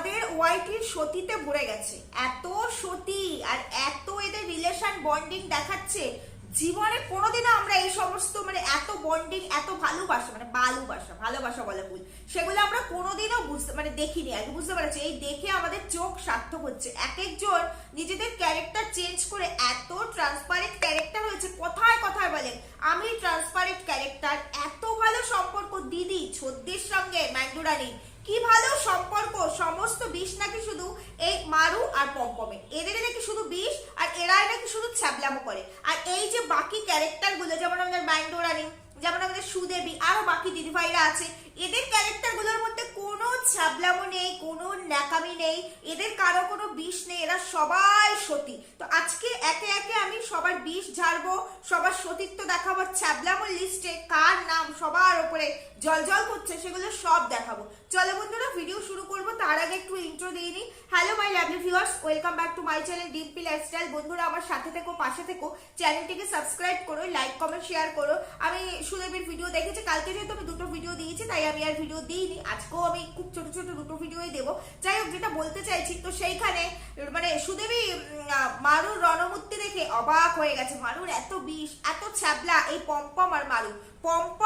আমাদের ওয়াইটির সতীতে ভরে গেছে। এত সতী আর এত এদের রিলেশন বন্ডিং দেখাচ্ছে। জীবনে কোনোদিনও আমরা এই সমস্ত মানে এত বন্ডিং এত ভালোবাসা মানে ভালোবাসা ভালোবাসা বলে ভুল, সেগুলো আমরা কোনোদিনও বুঝতে মানে দেখিনি আর বুঝতে পারছি। এই দেখে আমাদের চোখ সার্থক হচ্ছে। এক একজন নিজেদের ক্যারেক্টার চেঞ্জ করে এত ট্রান্সপারেন্ট ক্যারেক্টার হয়েছে, কথায় কথায় বলে আমি ট্রান্সপারেন্ট ক্যারেক্টার এত ভালো সম্পর্ক, দিদি ছদ্দির সঙ্গে ম্যান্ডুরানি কি ভালো সম্পর্ক? সমস্ত বিষ নাকি শুধু এই মারু আর পম্পমে। এদের নাকি শুধু বিষ আর এরা নাকি শুধু ছ্যাবলামো করে। আর এই যে বাকি ক্যারেক্টারগুলো যেমন আমাদের বাইন্ডোরানি যেমন আমাদের সুদেবী আরও বাকি দিদিভাইরা আছে এদের ক্যারেক্টারগুলোর মধ্যে কোনো ছ্যাবলামো নেই, কোনো ন্যাকামি নেই, এদের কারও কোনো বিষ নেই, এরা সবাই সতী। তো আজকে একে একে আমি সবার বিষ ঝাড়বো, সবার সতীত্ব দেখাবো, ছ্যাবলামো লিস্টে কার নাম সবার উপরে জল জল করছে, সেগুলো সব দেখাবো। চলো বন্ধুরা ভিডিও শুরু করব, তার আগে একটু ইন্ট্রো দিয়ে নিই। Hello my lovely viewers welcome back to my channel Dimpi lifestyle বন্ধুরা, আমার সাথে থেকো, পাশে থেকো, চ্যানেলটিকে সাবস্ক্রাইব করো লাইক কমেন্ট শেয়ার করো। আমি সুদেবের ভিডিও দেখেছি, কালকে যেহেতু আমি দুটো ভিডিও দিয়েছি, তাই আমি আর ভিডিও দিইনি। আজকেও আমি খুব ছোট ছোট দুটো ভিডিওই দেবো। যাই হোক, যেটা বলতে চাইছি, তো সেইখানে মানে সুদেবী মারুর রণমূর্তি দেখে অবাক হয়ে গেছে। মারুর এত বিষ, এত ছ্যাবলা, এই পম্পম আর মারু। পম্প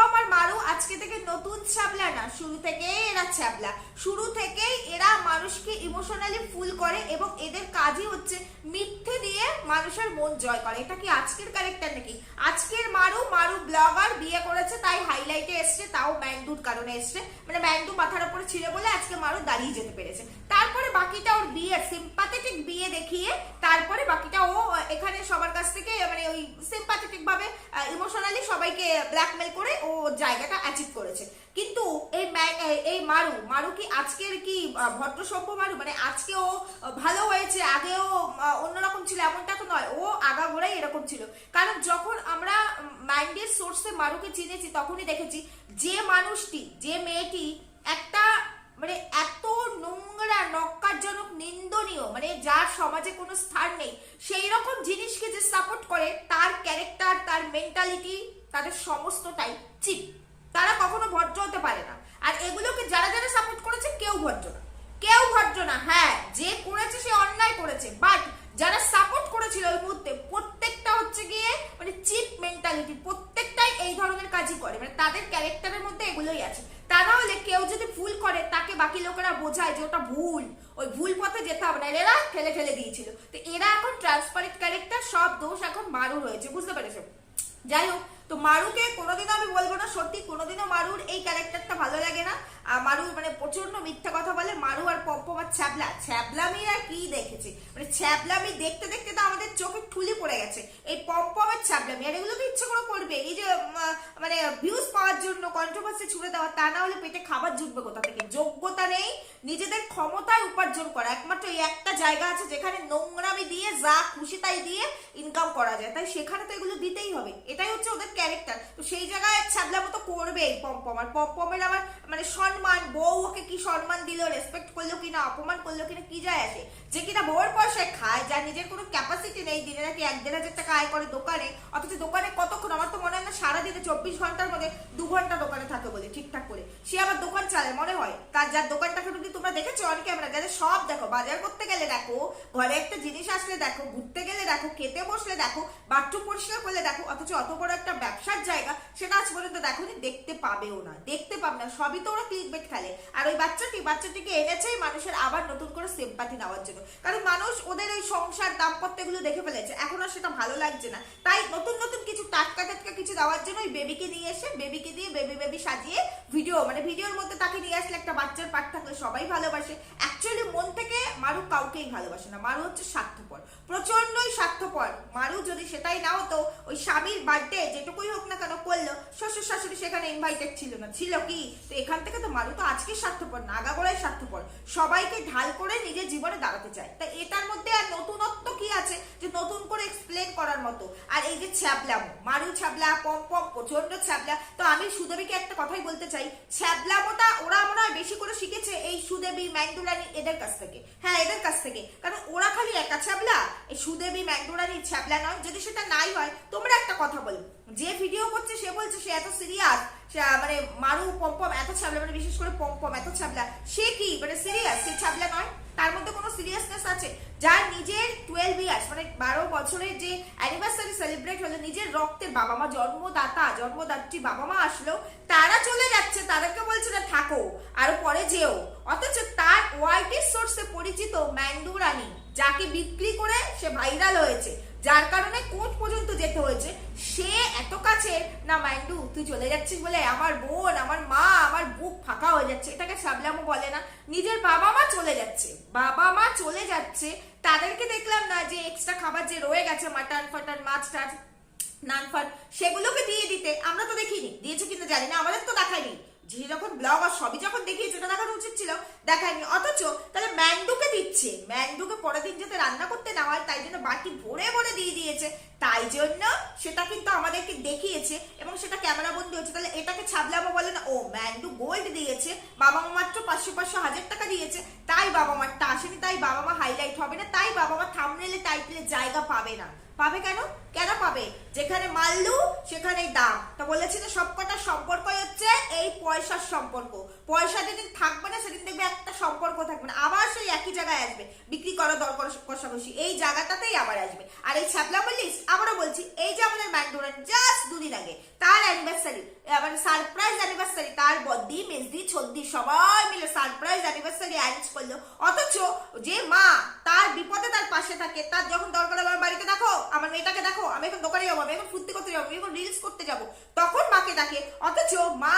থেকে নতুন ছ্যাবলা না, শুরু থেকেই এরা ছ্যাবলা শুরু থেকেই এরা মানুষকে ইমোশনালি ফুল করে এবং এদের কাজই হচ্ছে মিথ্যে দিয়ে মানুষের মন জয় করে। এটা কি আজকের ক্যারেক্টার নাকি? আজকের মারু মারু ব্লগার বিয়ে করেছে, তাই হাইলাইটে এসছে, তাও ম্যান্ডুর কারণে এসছে। মানে ম্যান্ডু মাথার উপরে ছিল বলে আজকে মারু দাঁড়িয়ে যেতে পেরেছে। তারপরে বাকিটা ওর বিয়ে সিম্পাথেটিক বিয়ে দেখিয়ে তারপরে বাকিটা ও এখানে সবার কাছ থেকে মানে ওই সিম্পাথেটিক ভাবে ইমোশনালি সবাইকে ব্ল্যাকমেল করে ও জায়গাটা অ্যাচিভ করেছে কিন্তু এই ম্যা- এই- এই মারু মারু কি আজকের কি আহ, ভদ্র সভ্য মারু? মানে আজকে ও ভালো হয়েছে আগেও অন্যরকম ছিল এমনটা তো নয় ও আগাগোড়াই এরকম ছিল। কারণ যখন আমরা মাইন্ডের সোর্সে মারুকে চিনেছি তখনই দেখেছি যে মানুষটি যে মেয়েটি একটা মানে এত নোংরা নক্কারজনক নিন্দনীয় মানে যার সমাজে কোনো স্থান নেই সেই রকম জিনিসকে যে সাপোর্ট করে তার ক্যারেক্টার তার মেন্টালিটি তাদের সমস্তটাই। চিপ তারা কখনো ভদ্র হতে পারে না। আর এগুলোকে যারা যারা সাপোর্ট করেছে, কেউ ভদ্র না। কেউ ভদ্র না হ্যাঁ যে করেছে সে অন্যায় করেছে। বাট যারা সাপোর্ট করেছিল ওই মুহূর্তে প্রত্যেকটা হচ্ছে গিয়ে মানে চিপ মেন্টালিটি প্রত্যেকটাই এই ধরনের কাজই করে। মানে তাদের ক্যারেক্টারের মধ্যে এগুলোই আছে। তা না হলে কেউ যদি ভুল করে, তাকে বাকি লোকেরা বোঝায় যে ওটা ভুল। ওই ভুল পথে যেতে হবে না। এরা ঠেলে ঠেলে দিয়েছিল। তো এরা এখন ট্রান্সপারেন্ট ক্যারেক্টার সব দোষ এখন মারু রয়েছে। বুঝতে পেরেছ যাই হোক তো মারুকে কোনোদিনও আমি বলব না সত্যি কোনোদিনও মারুর এই ক্যারেক্টারটা ভালো লাগে না। মারু মানে প্রচণ্ড মিথ্যা কথা বলে মারু আর পম্পম আর ছ্যাবলা। ছ্যাবলামি আর কি দেখেছে? মানে ছ্যাবলামি দেখতে দেখতে তো আমাদের চোখে ঠুলি পড়ে গেছে। এই পম্পমের ছ্যাবলামি, আর এগুলো তো ইচ্ছে করে করবে। এই যে মানে ভিউজ পাওয়ার জন্য কন্ট্রোভার্সি ছুড়ে দেওয়া, তা না হলে পেটে খাবার জুটবে কোথা থেকে? যোগ্যতা নেই, নিজেদের ক্ষমতায় উপার্জন করা। একমাত্র এই একটা জায়গা আছে যেখানে নোংরামি দিয়ে, যা খুশি তাই দিয়ে ইনকাম করা যায়। তাই সেখানে তো এগুলো দিতেই হবে। এটাই হচ্ছে ওদের ক্যারেক্টার তো সেই জায়গায় ছাবলা মতো করবে এই পম্পম। আর পম্পমের আবার মানে সম্মান, বউ ওকে কি সম্মান দিল রেসপেক্ট করল কিনা, অপমান করল কিনা, কি যায় আসে যে কিনা বউয়ের পয়সায় খায়, যার নিজের কোনো ক্যাপাসিটি নেই, দিনে নাকি এক দেড় হাজার টাকা আয় করে দোকানে, অথচ দোকানে কতক্ষণ? আমার তো মনে হয় না সারাদিনে চব্বিশ ঘণ্টার মধ্যে দু ঘণ্টা দোকানে থাকে বলে, ঠিকঠাক করে। সে আবার দোকান চালে মনে হয়? তার যার দোকানটা দেখেছ? অন ক্যামেরা যাদের সব দেখো, বাজার করতে গেলে দেখো, ঘরে একটা জিনিস আসলে দেখো, ঘুরতে গেলে দেখো, খেতে বসলে দেখো, বাথরুম পরিষ্কার করলে দেখো, অথচ অত বড় একটা ব্যবসার জায়গা, সেটা আজ পর্যন্ত দেখো যে দেখতে পাবেও না, দেখতে পাবে না, সবই তো ওরা ক্লিক বেট খেলে। আর ওই বাচ্চাটি, বাচ্চাটিকে এনেছেই মানুষের আবার নতুন করে সিম্পাথি নেওয়ার জন্য। কারণ মানুষ ওদের ওই সংসার দাম্পত্য এগুলো দেখে ফেলেছে, এখন আর সেটা ভালো লাগছে না। তাই নতুন নতুন কিছু টাটকা টাটকা কিছু দেওয়ার জন্য ওই বেবিকে নিয়ে এসে বেবিকে দিয়ে বেবি বেবি সাজিয়ে ভিডিও মানে ভিডিওর মধ্যে তাকে নিয়ে আসলে একটা বাচ্চার পাঠ থাকলে সবাই ভালোবাসে। অ্যাকচুয়ালি মন থেকে মারু কাউকেই ভালোবাসে না। মারু হচ্ছে স্বার্থপর। প্রচন্ডই স্বার্থপর। মারু যদি সেটাই না হতো ওই স্বামীর বার্থডে যেটুকুই হোক না কেন করল, শ্বশুর শাশুড়ি সেখানে ইনভাইটেড ছিল না। ছিল কি? তো এখান থেকে তো মারু তো আজকে স্বার্থপর না আগাগোড়াই স্বার্থপর। সবাইকে ঢাল করে নিজের জীবনে দাঁড়াতে চায়। তা এটার মধ্যে আর নতুনত্ব কি আছে? যে নতুন করে এক্সপ্লেন করার মতো। আর এই যে ছ্যাবলাম মারু ছ্যাবলা, পম পম প্রচণ্ড ছ্যাবলা। তো আমি সুদেবীকে একটা কথাই বলতে চাই। ছ্যাবলামোটা ওরা মনে হয় বেশি করে শিখেছে এই সুদেবী ম্যাংদুরানি এদের কাছ থেকে। হ্যাঁ এদের কাছ থেকে। কারণ ওরা খালি একা ছ্যাবলা, এই সুদেবী ম্যাকডোরানি ছ্যাবলা নয়। যদি সেটা নাই হয়, তোমরা একটা কথা বলো। যে ভিডিও করছে, সে বলছে, সে এত সিরিয়াস মানে মারু, পম্পম, এত ছাবলা মানে বিশেষ করে পম্পম, এত ছাবলা। সে কি? মানে সিরিয়াস সে ছাবলা নয়। তার মধ্যে কোনো সিরিয়াসনেস আছে? যার নিজের টুয়েলভ ইয়ার্স মানে বারো বছরের যে অ্যানিভার্সারি সেলিব্রেট হলো, নিজের রক্তের বাবা মা জন্মদাতা, জন্মদাত্রী বাবা মা আসলো, তারা চলে যাচ্ছে, তাদেরকে বলছে না থাকো, আরও পরে যেও। অথচ তার ওয়াইটের সোর্সে পরিচিত ম্যান্ডুরানি যাকে বিক্রি করে সে ভাইরাল হয়েছে। যার কারণে কোর্ট পর্যন্ত যেতে হয়েছে। সে এত কাছে, না মাইন্ডু, তুই চলে যাচ্ছিস বলে আমার বোন, আমার মা, আমার বুক ফাঁকা হয়ে যাচ্ছে। এটাকে সাবলামও বলে না। নিজের বাবা মা চলে যাচ্ছে। বাবা মা চলে যাচ্ছে। তাদেরকে দেখলাম না যে এক্সট্রা খাবার যে রয়ে গেছে, মাটন ফাটন, মাছ টাছ, নান ফান সেগুলোকে দিয়ে দিতে। আমরা তো দেখিনি। দিয়েছে কিনা জানি না। আমাদের তো দেখায়নি। যে যখন ব্লগ আর সবই যখন দেখিয়েছে ওটা দেখানো উচিত ছিল, দেখায়নি। অথচ তাহলে ম্যান্ডুকে দিচ্ছে। ম্যান্ডুকে পরের দিন যাতে রান্না করতে না হয়, তাই জন্য বাটি ভরে ভরে দিয়ে দিয়েছে। তাই জন্য সেটা কিন্তু আমাদেরকে দেখিয়েছে এবং সেটা ক্যামেরা বন্দি হচ্ছে তাহলে এটাকে ছাবলামো বলে না ও ম্যান্ডু গোল্ড দিয়েছে। বাবা মা মাত্র পাঁচশো পাঁচশো হাজার টাকা দিয়েছে। তাই বাবা মারটা আসেনি, তাই বাবা মা হাইলাইট হবে না, তাই বাবা মা থামনেলে টাইটেলে জায়গা পাবে না। পাবে কেন? কেন পাবে? যেখানে মাল্লু সেখানেই দাম। তা বলেছি যে সবকটা সম্পর্কই হচ্ছে এই পয়সার সম্পর্ক। পয়সা যেদিন থাকবে না, সেদিন দেখবে একটা সম্পর্ক থাকবে না। আবার সেই একই জায়গায় আসবে। বিক্রি করা, দর করা, কষাকষি। এই জায়গাটাতেই আবার আসবে। আর এই ছাপলা বললিস আবারও বলছি, এই যে আমাদের ম্যাকডোনাল্ড জাস্ট দুদিন আগে, তার অ্যানিভার্সারি আবার সারপ্রাইজ অ্যানিভার্সারি তার বদ্দি মেজদি, ছদ্দি, সবাই মিলে সারপ্রাইজ অ্যানিভার্সারি অ্যারেঞ্জ করল। অথচ যে মা তার বিপদে তার পাশে থাকে, তার যখন দরকার আমার বাড়িতে দেখো, আমার মেয়েটাকে দেখো, আমি এখন দোকানে যাব, আমি এখন যাব এখন রিলস করতে যাব। তখন মাকে ডাকে, অথচ মা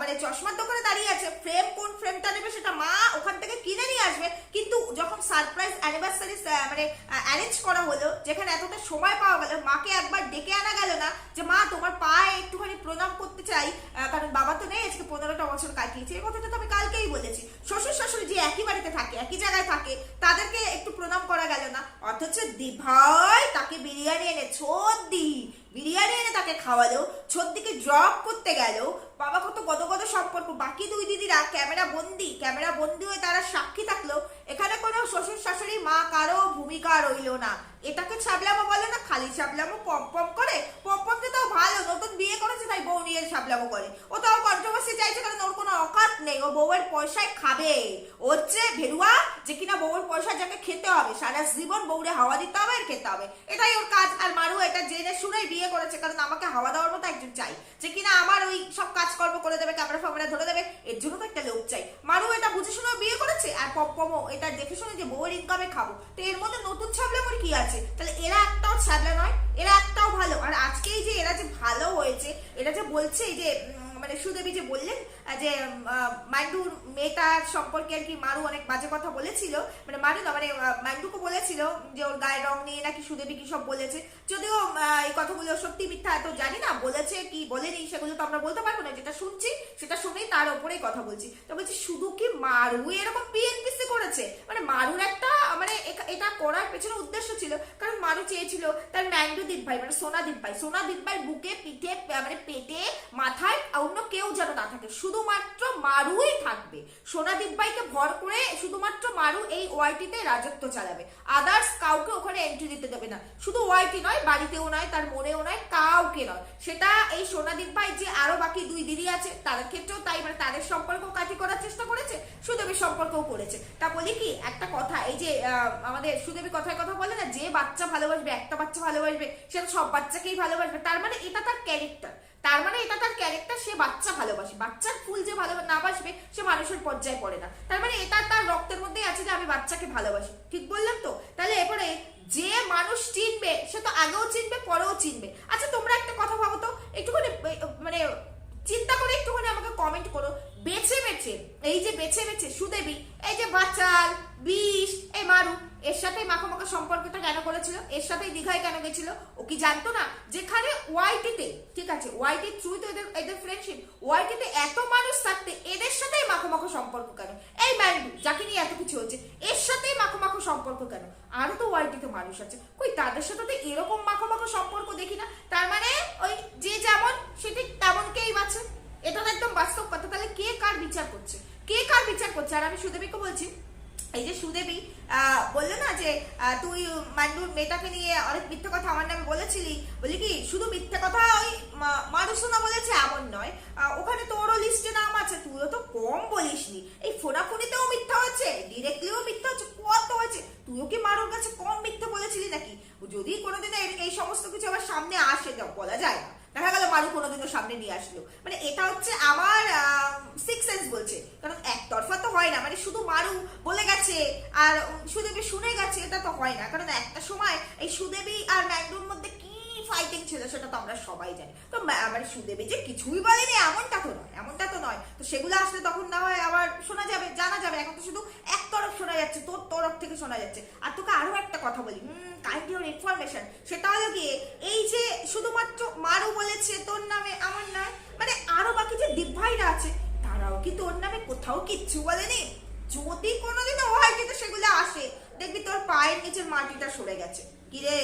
মানে চশমার দোকানে দাঁড়িয়ে আছে ফ্রেম কোন ফ্রেমটা নেবে সেটা মা ওখান থেকে কিনে নিয়ে আসবে। কিন্তু যখন সারপ্রাইজ অ্যানিভার্সারি মানে অ্যারেঞ্জ করা হলো, যেখানে এতটা সময় পাওয়া গেল, মাকে একবার ডেকে আনা গেল না যে, মা, তোমার পায়ে একটুখানি প্রণাম করতে চাই। কারণ বাবা তো নেই, আজকে পনেরোটা বছর কাটিয়েছে, এই কথাটা তো আমি কালকেই বলেছি। শ্বশুর শাশুড়ি যে একই বাড়িতে থাকে, একই জায়গায় থাকে, তাদেরকে একটু প্রণাম করা গেল না। অথচ দি, ভাই, তাকে বিরিয়ানি এনে ছোদ্দি বিরিয়ানি এনে তাকে খাওয়ালো, ছোদ্দিকে ড্রপ করতে গেল। বাবা কত গত গত সম্পর্ক। বাকি দুই দিদিরা ক্যামেরা বন্দি ক্যামেরা বন্দি হয়ে তারা সাক্ষী থাকল। এখানে কোনো শ্বশুর শাশুড়ি মা কারও ভূমিকা রইল না। এটাকে ছাবলামো বলে না, খালি ছাবলামো পম পম করে, পম পমতে তো ভালো, নতুন বিয়ে করেছে, তাই বউ নিয়ে ছাবলামো করে। ও তাও কন্ট্রোভার্সি চাইছে কারণ ওর কোনো অকাত নেই, ও বউয়ের পয়সায় খাবে। ও হচ্ছে ভেরুয়া, যে কিনা বউয়ের পয়সা যাকে খেতে হবে, সারা জীবন বউরে হাওয়া দিতে হবে আর খেতে হবে। এটাই ওর কাজ। আর মারু, এটা জেনে শুনেই বিয়ে করেছে, কারণ আমাকে হাওয়া দেওয়ার মতো একজন চাই। যে কিনা আমার ওই সব কাজকর্ম করে দেবে ক্যামেরা ফ্যামেরা ধরে দেবে, এর জন্য তো একটা লোক চাই। মারু, এটা বুঝে শুনে বিয়ে করেছে? আর পপমও এটা দেখে শুনে যে বউয়ের ইনকামে খাব। তো এর মধ্যে নতুন ছাবলামোর কি আছে? তাহলে এরা একটাও ছাবলা নয় এরা একটাও ভালো। আর আজকে এই যে এরা যে ভালো হয়েছে এরা যে বলছে যে মানে সুদেবী যে বললেন আহ, যে মান্ডুর মেয়েটার সম্পর্কে আর কি মারু অনেক বাজে কথা বলেছিল। মানে মারু না মানে আহ, মান্ডুকে বলেছিল যে ওর গায়ের রং নিয়ে নাকি সুদেবী কি সব বলেছে। যদিও এই কথাগুলো সত্যি মিথ্যা এত জানি না বলেছে কি বলেনি সেগুলো তো আমরা বলতে পারব না যেটা শুনছি সেটা শুনেই তার ওপরেই কথা বলছি। তো বলছি শুধু কি মারু এরকম বিএনপিসি করেছে? মানে মারুর একটা মানে এটা করার পেছনে উদ্দেশ্য ছিল। কারণ মারু চেয়েছিল তার ম্যান্ডু দীপ ভাই মানে সোনা ভাই সোনা দীপ ভাই বুকে পিঠে মানে পেটে মাথায় অন্য যেন না থাকে, শুধুমাত্র মারুই থাকবে। সোনা দীপ ভাইকে ভর করে শুধুমাত্র মারু এই ওয়াইটিতে রাজত্ব চালাবে। আদার্স কাউকে ওখানে এন্ট্রি দিতে দেবে না। শুধু ওয়াইটি নয়, বাড়িতেও নয়, তার মনেও নয়, কাউকে নয়। সেটা এই সোনাদীপ ভাই যে আরও বাকি দুই দিদি আছে তাদের ক্ষেত্রেও তাই মানে তাদের সম্পর্ক কাটি করার চেষ্টা করেছে, সুদেবীর সম্পর্কও করেছে। তা বলি কি, একটা কথা, এই যে আমাদের সুদেবী কথায় কথা বলে না, যে বাচ্চা ভালোবাসবে, একটা বাচ্চা ভালোবাসবে সেটা সব বাচ্চাকেই ভালোবাসবে। তার মানে এটা তার ক্যারেক্টার তার মানে এটা তার ক্যারেক্টার সে বাচ্চা ভালোবাসে। বাচ্চার ফুল যে ভালো না বাসবে, সে মানুষের পর্যায়ে পড়ে না। তার মানে এটা তার রক্তের মধ্যেই আছে যে আমি বাচ্চাকে ভালোবাসি। ঠিক বললাম তো? তাহলে এরপরে যে মানুষ চিনবে, সে তো আগেও চিনবে, পরেও চিনবে। আচ্ছা তোমরা একটা কথা ভাবো তো? একটুখানি মানে চিন্তা করে একটুখানি আমাকে কমেন্ট করো। বেছে বেছে, এই যে বেছে বেছে সুদেবী, এই যে বাচাল, বিষ, এই মারু, এর সাথে মাখামাখা সম্পর্কটা কেন করেছিল? এর সাথে দীঘায় কেন গেছিল? ও কি জানতো না? যেখানে ওয়াইটিতে, ঠিক আছে, ওয়াইটি থ্রু তো এদের এদের ফ্রেন্ডশিপ ওয়াইটিতে এত মানুষ থাকতে এদের সাথেই মাখামাখা সম্পর্ক কেন? এই ম্যান্ডু যাকে নিয়ে এত কিছু হচ্ছে, এর সাথেই মাখামাখা সম্পর্ক কেন? আরও তো ওয়াইটিতে মানুষ আছে। কই, তাদের সাথে তো এরকম মাখামাখা সম্পর্ক দেখি না। তার মানে ওই যে যেমন, সে ঠিক তেমনকেই বাঁচে। এটা তো একদম বাস্তব কথা। তাহলে কে কার বিচার করছে? কে কার বিচার করছে? আর আমি সুদেবীকে বলছি, এই যে সুদেবী বলল না যে তুই মান্ডুর মেয়েটাকে নিয়ে অনেক মিথ্যে কথা আমার নামে বলেছিলি? বলি কি, শুধু মিথ্যে কথা ওই মারুসোনা বলেছে, এমন নয়। ওখানে তোরও লিস্টে নাম আছে, তুইও তো কম বলিসনি। এই ফোনাফোনিতেও মিথ্যা হচ্ছে ডিরেক্টলিও মিথ্যা হচ্ছে, কত হয়েছে তুইও কি মারুর কাছে কম মিথ্যে বলেছিলি নাকি? যদি কোনোদিন এই- সমস্ত কিছু আবার সামনে আসে বলা যায় না। দেখা গেল মারু কোনোদিনও সামনে নিয়ে আসলো। মানে এটা হচ্ছে আমার সিক্স সেন্স বলছে। কারণ একতরফা তো হয় না। মানে শুধু মারু বলে গেছে আর সুদেবী শুনে গেছে, এটা তো হয় না। কারণ একটা সময় এই সুদেবী আর ম্যাকডোর মধ্যে ফাইটিং ছিল, সেটা তো আমরা সবাই জানি। তো মা- মানে সুদেবী যে কিছুই বলেনি, এমনটা তো নয়, এমনটা তো নয়। তো সেগুলো আসলে তখন না হয় আবার শোনা যাবে, জানা যাবে। এখন তো শুধু এক তরফ শোনা যাচ্ছে, তোর তরফ থেকে শোনা যাচ্ছে। আর তোকে আরও একটা কথা বলি কাইন্ড ইউর ইনফরমেশন সেটা হলো গিয়ে এই যে শুধুমাত্র মারু বলেছে তোর নামে, আমার নয় মানে আরও বাকি যে দীপ ভাইরা আছে, তারাও কি তোর নামে কোথাও কিচ্ছু বলেনি? যদি কোনোদিনও হয় কিন্তু সেগুলো আসে, দেখবি তোর পায়ের নিচের মাটিটা সরে গেছে। কিরে,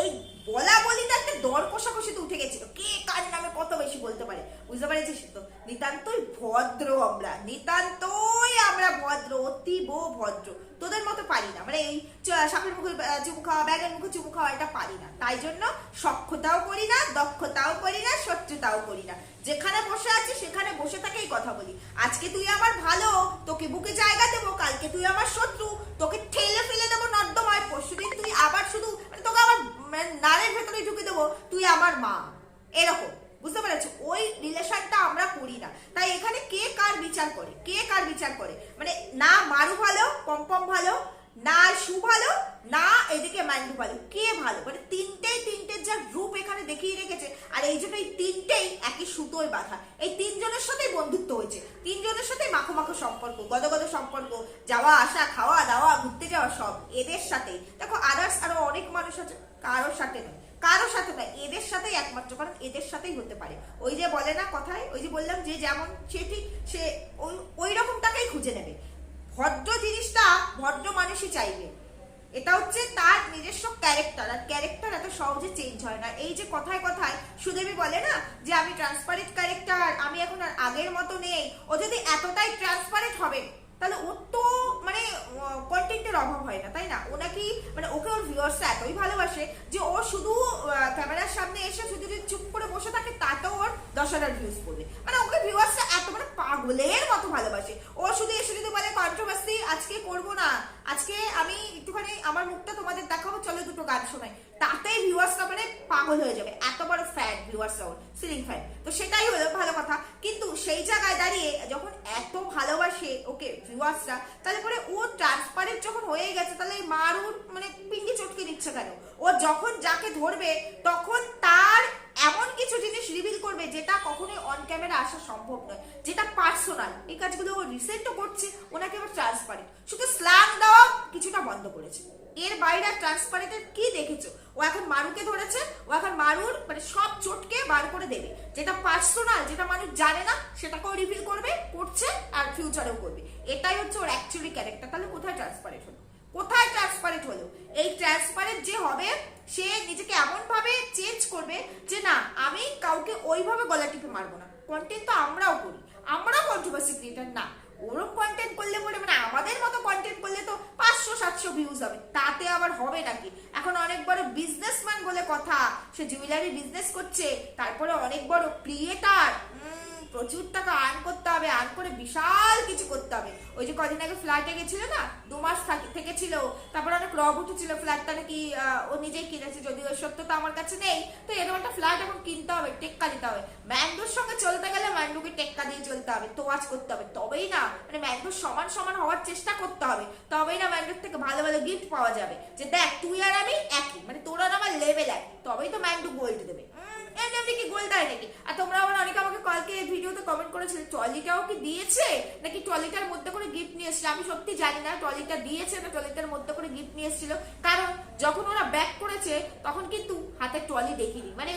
এই বলা বলিটা একটা দর কষাকষিতে উঠে গেছিল। কে কার নামে কত বেশি বলতে পারে? বুঝতে পারছিস তো? নিতান্তই ভদ্র আমরা, নিতান্তই আমরা ভদ্র, অতীব ভদ্র। তোদের মতো পারি না। মানে এই সাপের মুখে চুমু খাওয়া ব্যাগের মুখে চুমু খাওয়া, এটা পারি না। তাই জন্য সক্ষতাও করি না, দক্ষতাও করি না, শত্রুতাও করি না। যেখানে বসে আছি, সেখানে বসে থাকেই কথা বলি। আজকে তুই আমার ভালো, তোকে বুকে জায়গা দেবো, কালকে তুই আমার শত্রু, তোকে ঠেলে ফেলে দেবো নর্দমায় পরশুদিন তুই আবার শুধু মানে তোকে আবার মানে নারের ভেতরে ঢুকে দেবো, তুই আমার মা। এরকম, বুঝতে পেরেছি? ওই রিলেশনটা আমরা করি না। তাই এখানে কে কার বিচার করে? কে কার বিচার করে? মানে না মারু ভালো, পম্পম ভালো না সু ভালো না এদিকে ম্যান্ডু ভালো কে ভালো? মানে তিনটেই তিনটের যা রূপ এখানে দেখিয়ে রেখেছে, আর এই জন্য এই তিনটেই একই সুতোয় বাঁধা। এই তিনজনের সাথেই বন্ধুত্ব হয়েছে, তিনজনের সাথে মাখো মাখো সম্পর্ক গদ গদ সম্পর্ক, যাওয়া, আসা, খাওয়া, দাওয়া, ঘুরতে যাওয়া সব এদের সাথেই। দেখো আদার্স আরও অনেক মানুষ আছে, কারোর সাথে নয়, কারোর সাথে নয়, এদের সাথেই একমাত্র, কারণ এদের সাথেই হতে পারে। ওই যে বলে না কথায়, ওই যে বললাম যে যেমন সে ঠিক, সে ওই ওই রকমটাকেই খুঁজে নেবে। ভদ্র জিনিসটা ভদ্র মানুষই চাইবে। এটা হচ্ছে তার নিজস্ব ক্যারেক্টার আর ক্যারেক্টার এত সহজে চেঞ্জ হয় না। এই যে কথায় কথায় সুদেবী বলে না যে, আমি ট্রান্সপারেন্ট ক্যারেক্টার আমি এখন আর আগের মতো নেই। ও যদি এতটাই ট্রান্সপারেন্ট হবে তাহলে ওর তো মানে কন্টেন্টের অভাব হয় না, তাই না? ও নাকি মানে ওকে ওর ভিউয়ার্সরা এতই ভালোবাসে যে ও শুধু ক্যামেরার সামনে এসে শুধু যদি চুপ করে বসে থাকে, তাতেও ওর দশ হাজার ভিউজ পড়বে। মানে ওকে ভিউয়ার্সরা এত মানে পাগলের মতো ভালোবাসে। ও শুধু এসে যদি বলে কন্ট্রোভার্সি আজকে করব না, আজকে আমি একটুখানি আমার মুখটা তোমাদের দেখাবো, চলো দুটো গান শোনাই। তাতেই ভিউয়ার্সরা মানে পাগল হয়ে যাবে। এত বড় ফ্যান ভিউয়ার্স সিলিং ফ্যান তো সেটাই হলো ভালো কথা। কিন্তু সেই জায়গায় দাঁড়িয়ে যখন এত ভালোবাসে ওকে ভিউয়ার্সরা তাহলে পরে ও ট্রান্সপারেন্ট যখন হয়ে গেছে, তাহলে মারুন মানে পিন্ডি চটকে দিচ্ছে কেন? ও যখন যাকে ধরবে, তখন তার এমন কিছু জিনিস রিভিল করবে যেটা কখনোই অন ক্যামেরা আসা সম্ভব নয়। যেটা পার্সোনাল এই কাজগুলো ও রিসেন্টও করছে, ওনাকে এবার ট্রান্সপারেন্ট শুধু স্ল্যাং দেওয়া কিছুটা বন্ধ করেছে। এর বাইরে ট্রান্সপারেন্টের কি দেখেছ? ও এখন মারুকে ধরেছে, ও এখন মারুর মানে সব চোটকে বার করে দেবে। যেটা পার্সোনাল যেটা মানুষ জানে না, সেটাকেও রিভিল করবে, করছে, আর ফিউচারেও করবে। এটাই হচ্ছে ওর অ্যাকচুয়ালি ক্যারেক্টার তাহলে কোথায় ট্রান্সপারেন্ট হলো? কোথায় ট্রান্সপারেন্ট হলো? এই ট্রান্সপারেন্ট যে হবে, সে নিজেকে এমন ভাবে চেঞ্জ করবে যে না, আমি কাউকে ওইভাবে গলা টিপে মারবো না। কন্টেন্ট তো আমরাও করি। আমরাও কন্ট্রোভার্সি ক্রিয়েটার না। ওরকম কন্টেন্ট করলে পরে মানে আমাদের মতো কন্টেন্ট করলে তো পাঁচশো, সাতশো ভিউজ হবে। তাতে আবার হবে নাকি? এখন অনেক বড় বিজনেসম্যান বলে কথা, সে জুয়েলারি বিজনেস করছে, তারপরে অনেক বড় ক্রিয়েটার প্রচুর টাকা আর্ন করতে হবে আর্ন করে বিশাল কিছু করতে হবে। ওই যে কদিন আগে ফ্ল্যাটে গেছিল না, দু মাস থাকি- থেকেছিল, তারপর অনেক রব উঠেছিল ফ্ল্যাটটা নাকি ও নিজেই কিনেছে, যদিও সত্য তো আমার কাছে নেই। তো এরকম একটা ফ্ল্যাট এখন কিনতে হবে, টেক্কা দিতে হবে। ম্যান্ডোর সঙ্গে চলতে গেলে ম্যান্ডোকে টেক্কা দিয়ে চলতে হবে, তোয়াজ করতে হবে, তবেই না মানে ম্যান্ডোর সমান সমান হওয়ার চেষ্টা করতে হবে, তবেই না ম্যান্ডোর থেকে ভালো ভালো গিফট পাওয়া যাবে। যে দেখ, তুই আর আমি একই মানে তোর আর আমার লেভেল এক তবেই তো ম্যান্ডো গোল্ড দেবে। এমনি এমনি কি গোল দেয় নাকি? আর তোমরা আবার অনেকে আমাকে কালকে ভিডিওতে কমেন্ট করেছিলে, ট্রলিটাও কি দিয়েছে? নাকি ট্রলিটার মধ্যে করে গিফট নিয়ে এসেছিল? আমি সত্যি জানি না ট্রলিটা দিয়েছে না ট্রলিটার মধ্যে করে গিফট নিয়ে এসেছিল। কারণ যখন ওরা ব্যাক করেছে, তখন কিন্তু হাতে ট্রলি দেখিনি। মানে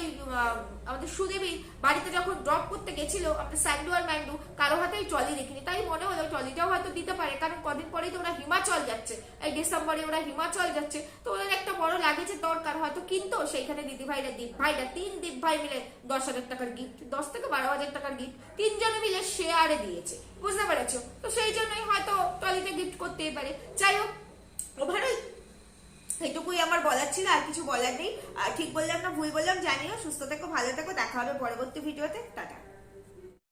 আমাদের সুদেবী বাড়িতে যখন ড্রপ করতে গেছিল আপনার স্যান্ডু আর ম্যান্ডু, কারও হাতেই ট্রলি দেখিনি। তাই মনে হলো ট্রলিটাও হয়তো দিতে পারে, কারণ কদিন পরেই তো ওরা হিমাচল যাচ্ছে। এই ডিসেম্বরে ওরা হিমাচল যাচ্ছে। তো ওদের একটা বড় লাগেছে দরকার হয়তো কিনতো, সেইখানে দিদি ভাইরা তিন দীপ ভাই মিলে দশ হাজার টাকার গিফট দশ থেকে বারো হাজার টাকার গিফট তিনজনে মিলে শেয়ারে দিয়েছে। বুঝতে পেরেছ? তো সেই জন্যই হয়তো টলিতে গিফট করতেই পারে। যাই হোক ওভারঅল এটুকুই আমার বলার ছিল, আর কিছু বলার নেই। ঠিক বললাম না, ভুল বললাম, জানিও। সুস্থ থেকো, ভালো থেকো, দেখা হবে পরবর্তী ভিডিওতে টাটা।